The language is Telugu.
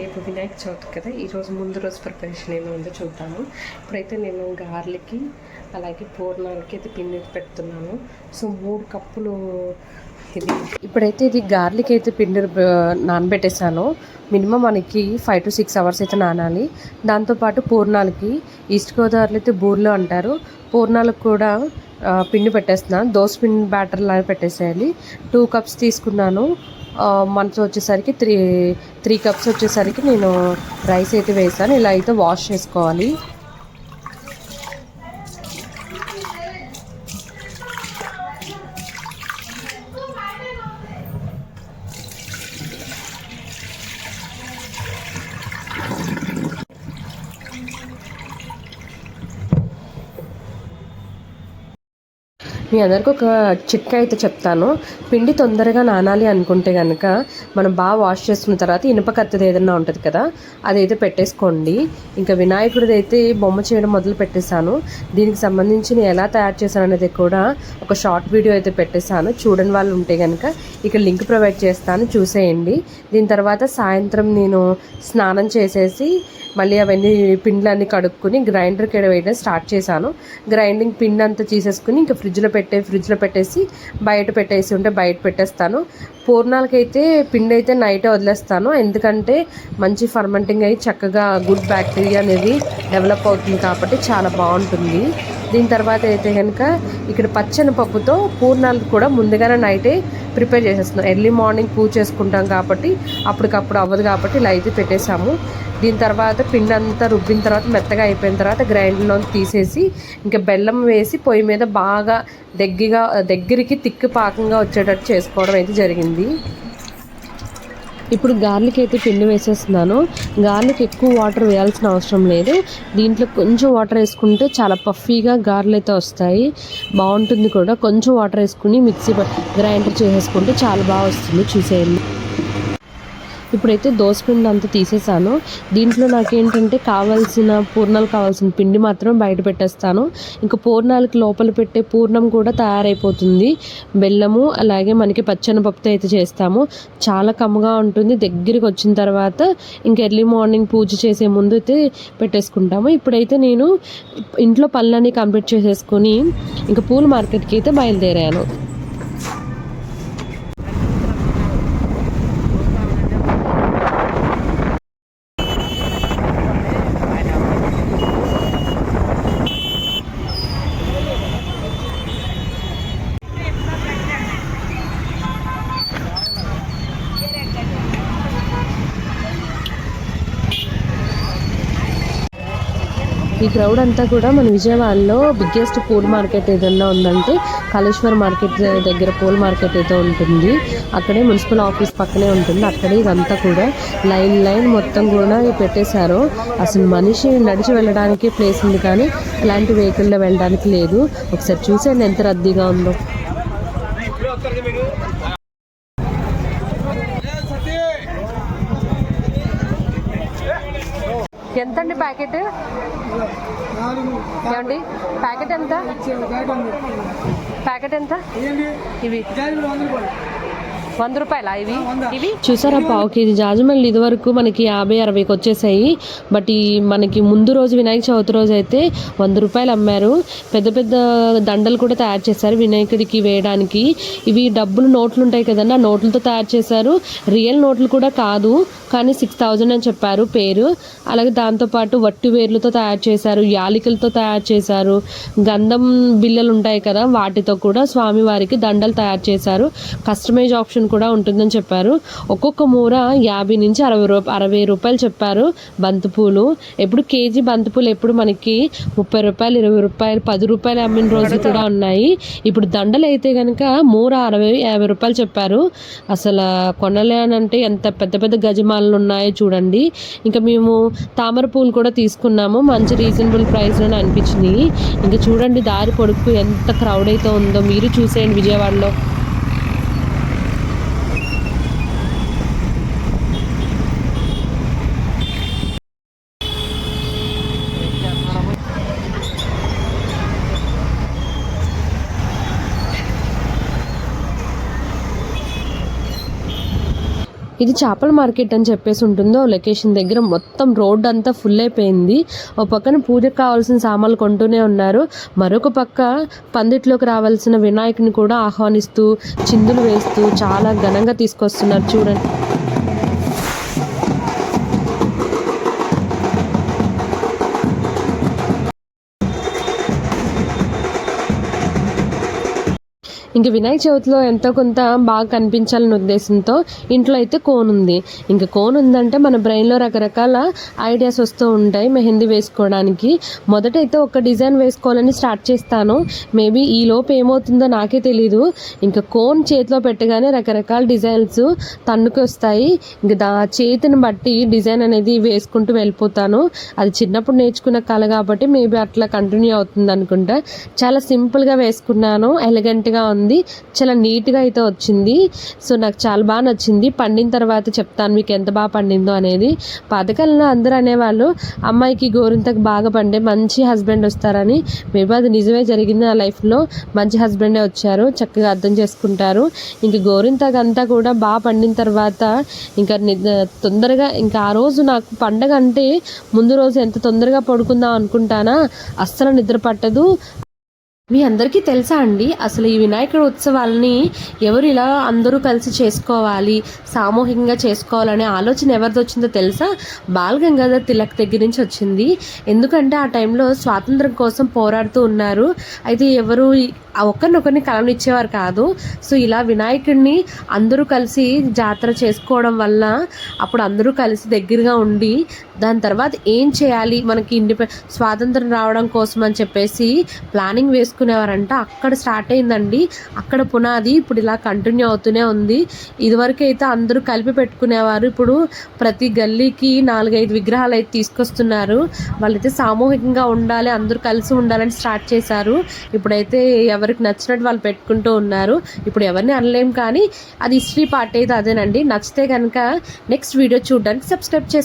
రేపు వినాయక చవితి కదా ఈరోజు ముందు రోజు ప్రిపరేషన్ ఏమి ఉందో చూద్దాము. ఇప్పుడైతే నేను గార్లికి అలాగే పూర్ణాలకి అయితే పిండి పెడుతున్నాను. సో మూడు కప్పులు ఇది. ఇప్పుడైతే ఇది గార్లిక్ అయితే పిండి నానబెట్టేసాను మినిమం మనకి ఫైవ్ టు సిక్స్ అవర్స్ అయితే నానాలి. దాంతోపాటు పూర్ణాలకి ఈస్ట్ గోదావరిలో అయితే బూర్లో అంటారు. పూర్ణాలకు కూడా పిండి పెట్టేస్తున్నాను. దోశ పిండి బ్యాటర్ లాగా పెట్టేసేయాలి. టూ కప్స్ తీసుకున్నాను. ఆ, వచ్చేసరికి త్రీ త్రీ కప్స్ వచ్చేసరికి నేను రైస్ అయితే వేసాను. ఇలా అయితే వాష్ చేసుకోవాలి. మీ అందరికీ ఒక చిట్కా అయితే చెప్తాను. పిండి తొందరగా నానాలి అనుకుంటే కనుక మనం బాగా వాష్ చేసుకున్న తర్వాత ఇనుప కత్తిది ఏదైనా ఉంటుంది కదా అదైతే పెట్టేసుకోండి. ఇంకా వినాయకుడిది అయితే బొమ్మ చేయడం మొదలు పెట్టేశాను. దీనికి సంబంధించి నేను ఎలా తయారు చేశాను అనేది కూడా ఒక షార్ట్ వీడియో అయితే పెట్టేశాను. చూడని వాళ్ళు ఉంటే కనుక ఇక్కడ లింక్ ప్రొవైడ్ చేస్తాను చూసేయండి. దీని తర్వాత సాయంత్రం నేను స్నానం చేసేసి మళ్ళీ అవన్నీ పిండ్లన్నీ కడుక్కుని గ్రైండర్కి వేయడం స్టార్ట్ చేశాను. గ్రైండింగ్ పిండి అంతా తీసేసుకుని ఇంకా ఫ్రిడ్జ్లో పెట్టే ఫ్రిడ్జ్లో పెట్టేసి బయట పెట్టేసి ఉంటే బయట పెట్టేస్తాను. పూర్ణాలకైతే పిండి అయితే నైట్ వదిలేస్తాను. ఎందుకంటే మంచి ఫర్మెంటింగ్ అయ్యి చక్కగా గుడ్ బ్యాక్టీరియా అనేది డెవలప్ అవుతుంది కాబట్టి చాలా బాగుంటుంది. దీని తర్వాత అయితే కనుక ఇక్కడ పచ్చని పప్పుతో పూర్ణాలు కూడా ముందుగానే నైటే ప్రిపేర్ చేసేస్తున్నాం. ఎర్లీ మార్నింగ్ పూజ చేసుకుంటాం కాబట్టి అప్పటికప్పుడు అవ్వదు కాబట్టి ఇలా అయితే పెట్టేశాము. దీని తర్వాత పిండి అంతా రుబ్బిన తర్వాత మెత్తగా అయిపోయిన తర్వాత గ్రైండర్లో తీసేసి ఇంకా బెల్లం వేసి పొయ్యి మీద బాగా దగ్గరగా దగ్గరికి తిక్కు పాకంగా వచ్చేటట్టు చేసుకోవడం అయితే జరిగింది. ఇప్పుడు గార్లిక్ అయితే పిండి వేసేస్తున్నాను. గార్లిక్ ఎక్కువ వాటర్ వేయాల్సిన అవసరం లేదు. దీంట్లో కొంచెం వాటర్ వేసుకుంటే చాలా పఫీగా గార్లు అయితే వస్తాయి. బాగుంటుంది కూడా. కొంచెం వాటర్ వేసుకుని మిక్సీ గ్రైండర్ చేసేసుకుంటే చాలా బాగా వస్తుంది. చూసేయండి. ఇప్పుడైతే దోసపిండి అంతా తీసేసాను. దీంట్లో నాకేంటంటే కావాల్సిన పూర్ణాలు కావాల్సిన పిండి మాత్రం బయట పెట్టేస్తాను. ఇంకా పూర్ణాలకి లోపల పెట్టే పూర్ణం కూడా తయారైపోతుంది. బెల్లము అలాగే మనకి పచ్చనపప్పుతో అయితే చేస్తాము. చాలా కమ్మగా ఉంటుంది. దగ్గరికి వచ్చిన తర్వాత ఇంకా ఎర్లీ మార్నింగ్ పూజ చేసే ముందు అయితే పెట్టేసుకుంటాము. ఇప్పుడైతే నేను ఇంట్లో పనులన్నీ కంప్లీట్ చేసేసుకొని ఇంకా పూల మార్కెట్కి అయితే బయలుదేరాను. ఈ క్రౌడ్ అంతా కూడా మన విజయవాడలో బిగ్గెస్ట్ పూల్ మార్కెట్ ఏదన్నా ఉందంటే కాళేశ్వర మార్కెట్ దగ్గర పూల్ మార్కెట్ అయితే ఉంటుంది. అక్కడే మున్సిపల్ ఆఫీస్ పక్కనే ఉంటుంది. అక్కడే ఇదంతా కూడా లైన్ లైన్ మొత్తం కూడా పెట్టేశారు. అసలు మనిషి నడిచి వెళ్ళడానికి ప్లేస్ ఉంది కానీ ఇలాంటి వెహికల్లో వెళ్ళడానికి లేదు. ఒకసారి చూసేయండి ఎంత రద్దీగా ఉందో. ఎంత అండి ప్యాకెట్? ఏమండి? ప్యాకెట్ ఎంత? ప్యాకెట్ ఎంత? ఇవి. వంద రూపాయలా ఇవి? ఇవి? చూసారా పావు కేజీ జాజమల్లి ఇదివరకు మనకి యాభై అరవైకి వచ్చేసాయి. బట్ ఈ మనకి ముందు రోజు వినాయక చవితి రోజు అయితే వంద రూపాయలు అమ్మారు. పెద్ద పెద్ద దండలు కూడా తయారు చేశారు వినాయకుడికి వేయడానికి. ఇవి డబ్బులు నోట్లు ఉంటాయి కదండి ఆ నోట్లతో తయారు చేశారు. రియల్ నోట్లు కూడా కాదు. కానీ సిక్స్ థౌజండ్ అని చెప్పారు పేరు. అలాగే దాంతోపాటు వట్టి వేర్లతో తయారు చేశారు యాలికలతో తయారు చేశారు గంధం బిల్లలు ఉంటాయి కదా వాటితో కూడా స్వామివారికి దండలు తయారు చేశారు. కస్టమైజ్ ఆప్షన్ కూడా ఉంటుందని చెప్పారు. ఒక్కొక్క మూర యాభై నుంచి అరవై రూప అరవై రూపాయలు చెప్పారు బంతిపూలు. ఎప్పుడు కేజీ బంతిపూలు ఎప్పుడు మనకి ముప్పై రూపాయలు ఇరవై రూపాయలు పది రూపాయలు అమ్మిన రోజులు కూడా ఉన్నాయి. ఇప్పుడు దండలు అయితే కనుక మూర అరవై యాభై రూపాయలు చెప్పారు. అసలు కొనలేనంటే ఎంత పెద్ద పెద్ద గజమాలలు ఉన్నాయో చూడండి. ఇంకా మేము తామర పూలు కూడా తీసుకున్నాము. మంచి రీజనబుల్ ప్రైస్లోనే అనిపించినాయి. ఇంకా చూడండి దారి పొడుపు ఎంత క్రౌడ్ అయితే ఉందో. మీరు చూసేయండి విజయవాడలో. ఇది చేపల మార్కెట్ అని చెప్పేసి ఉంటుందో లొకేషన్ దగ్గర మొత్తం రోడ్ అంతా ఫుల్ అయిపోయింది. ఒక పక్కన పూజకు కావాల్సిన సామాన్లు కొంటూనే ఉన్నారు. మరొక పక్క పందిట్లోకి రావాల్సిన వినాయకుని కూడా ఆహ్వానిస్తూ చిందులు వేస్తూ చాలా ఘనంగా తీసుకొస్తున్నారు. చూడండి. ఇంక వినాయక చవితిలో ఎంతో కొంత బాగా కనిపించాలనే ఉద్దేశంతో ఇంట్లో అయితే కోన్ ఉంది. ఇంక కోన్ ఉందంటే మన బ్రెయిన్లో రకరకాల ఐడియాస్ వస్తూ ఉంటాయి మెహందీ వేసుకోవడానికి. మొదట అయితే ఒక డిజైన్ వేసుకోవాలని స్టార్ట్ చేస్తాను. మేబీ ఈ లోపు ఏమవుతుందో నాకే తెలీదు. ఇంకా కోన్ చేతిలో పెట్టగానే రకరకాల డిజైన్స్ తన్నుకి వస్తాయి ఇంక దా చేతిని బట్టి డిజైన్ అనేది వేసుకుంటూ వెళ్ళిపోతాను. అది చిన్నప్పుడు నేర్చుకున్న కళ కాబట్టి మేబీ అట్లా కంటిన్యూ అవుతుంది అనుకుంటా. చాలా సింపుల్గా వేసుకున్నాను ఎలిగెంట్గా ఉంది. చాలా నీట్గా అయితే వచ్చింది. సో నాకు చాలా బాగా నచ్చింది. పండిన తర్వాత చెప్తాను మీకు ఎంత బాగా పండిందో అనేది. పాతకాలంలో అందరూ అనేవాళ్ళు అమ్మాయికి గోరింతకు బాగా పండే మంచి హస్బెండ్ వస్తారని. మేబీ అది నిజమే జరిగింది నా లైఫ్లో. మంచి హస్బెండే వచ్చారు. చక్కగా అర్థం చేసుకుంటారు. ఇంక గోరింతకు అంతా కూడా బాగా పండిన తర్వాత ఇంకా ని- తొందరగా ఇంకా ఆ రోజు నాకు పండగ అంటే ముందు రోజు ఎంత తొందరగా పడుకుందాం అనుకుంటానా? అస్సలు నిద్ర పట్టదు. మీ అందరికీ తెలుసా అండి? అసలు ఈ వినాయకుడి ఉత్సవాలని ఎవరు ఇలా అందరూ కలిసి చేసుకోవాలి సామూహికంగా చేసుకోవాలనే ఆలోచన ఎవరిది వచ్చిందో తెలుసా? బాల్ గంగాధర్ తిలక్ దగ్గర నుంచి వచ్చింది. ఎందుకంటే ఆ టైంలో స్వాతంత్రం కోసం పోరాడుతూ ఉన్నారు. అయితే ఎవరు ఒకరినొకరిని ఆ కలవనిచ్చేవారు కాదు. సో ఇలా వినాయకుడిని అందరూ కలిసి జాతర చేసుకోవడం వల్ల అప్పుడు అందరూ కలిసి దగ్గరగా ఉండి దాని తర్వాత ఏం చేయాలి? మనకి ఇండిపెండ్ స్వాతంత్రం రావడం కోసం అని చెప్పేసి ప్లానింగ్ పెట్టుకునేవారంట అక్కడ స్టార్ట్ అయిందండి. అక్కడ పునాది ఇప్పుడు ఇలా కంటిన్యూ అవుతూనే ఉంది. ఇదివరకు అయితే అందరూ కలిపి పెట్టుకునేవారు. ఇప్పుడు ప్రతి గల్లీకి నాలుగైదు విగ్రహాలు అయితే తీసుకొస్తున్నారు. వాళ్ళైతే సామూహికంగా ఉండాలి అందరూ కలిసి ఉండాలని స్టార్ట్ చేశారు. ఇప్పుడైతే ఎవరికి నచ్చినట్టు వాళ్ళు పెట్టుకుంటూ ఉన్నారు. ఇప్పుడు ఎవరిని అనలేం కానీ అది హిస్టరీ పార్ట్ అయితే అదేనండి. నచ్చితే కనుక నెక్స్ట్ వీడియో చూడడానికి సబ్స్క్రైబ్ చేసుకోండి